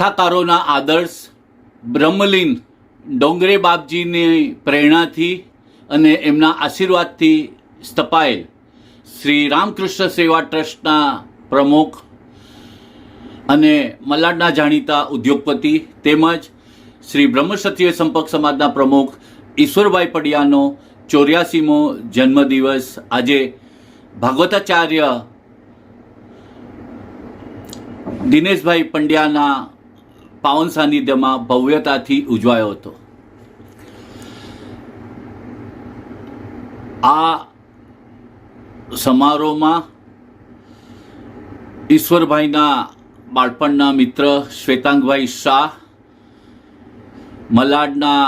કથાકારોના આદર્શ બ્રહ્મલીન ડોંગરે બાપજીની પ્રેરણાથી અને એમના આશીર્વાદથી સ્થપાયેલ શ્રી રામકૃષ્ણ સેવા ટ્રસ્ટના પ્રમુખ અને મલાડના જાણીતા ઉદ્યોગપતિ તેમજ શ્રી બ્રહ્મક્ષત્રિય સંપર્ક સમાજના પ્રમુખ ઈશ્વરભાઈ પડિયાનો ચોર્યાસીમો જન્મદિવસ આજે ભાગવતાચાર્ય દિનેશભાઈ પંડ્યાના પાવન સાનિધ્યમાં ભવ્યતાથી ઉજવાયો હતો. આ સમારોહમાં ઈશ્વરભાઈના બાળપણના મિત્ર શ્વેતાંગભાઈ શાહ, મલાડના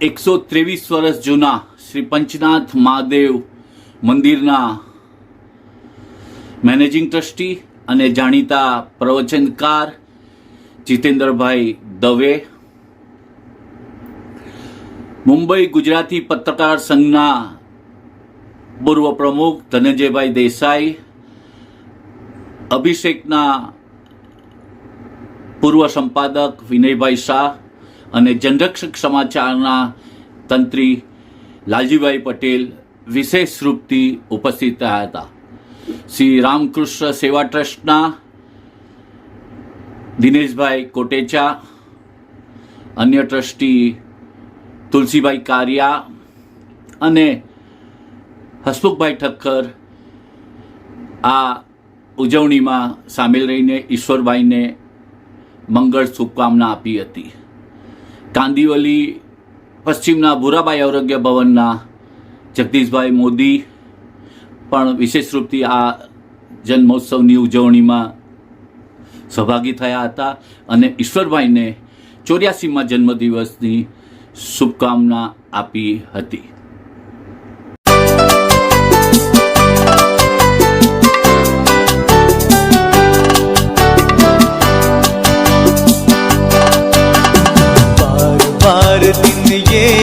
એકસો ત્રેવીસ વર્ષ જૂના શ્રી પંચનાથ મહાદેવ મંદિરના મેનેજિંગ ટ્રસ્ટી અને જાણીતા પ્રવચનકાર જીતેન્દ્રભાઈ દવે. મુંબઈ ગુજરાતી પત્રકાર સંઘના પૂર્વ પ્રમુખ ધનંજયભાઈ દેસાઈ, અભિષેકના પૂર્વ સંપાદક વિનયભાઈ શાહ અને જનરક્ષક સમાચારના તંત્રી લાલજીભાઈ પટેલ વિશેષ રૂપથી ઉપસ્થિત રહ્યા હતા. શ્રી રામકૃષ્ણ સેવા ટ્રસ્ટના દિનેશભાઈ કોટેચા, અન્ય ટ્રસ્ટી તુલસીભાઈ કારિયા અને હસમુખભાઈ ઠક્કર આ ઉજવણીમાં સામેલ રહીને ઈશ્વરભાઈને મંગળ શુભકામના આપી હતી. કાંદીવલી પશ્ચિમના ભૂરાબાઈ આરોગ્ય ભવનના જગદીશભાઈ મોદી પણ વિશેષ રૂપથી આ જન્મોત્સવની ઉજવણીમાં સહભાગી થયા હતા અને ઈશ્વરભાઈને ચોર્યાસીમાં જન્મદિવસની શુભકામના આપી હતી बार बार दिन ये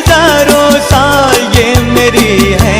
हजारों साल ये मेरी है